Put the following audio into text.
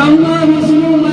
আল্লাহ রসুল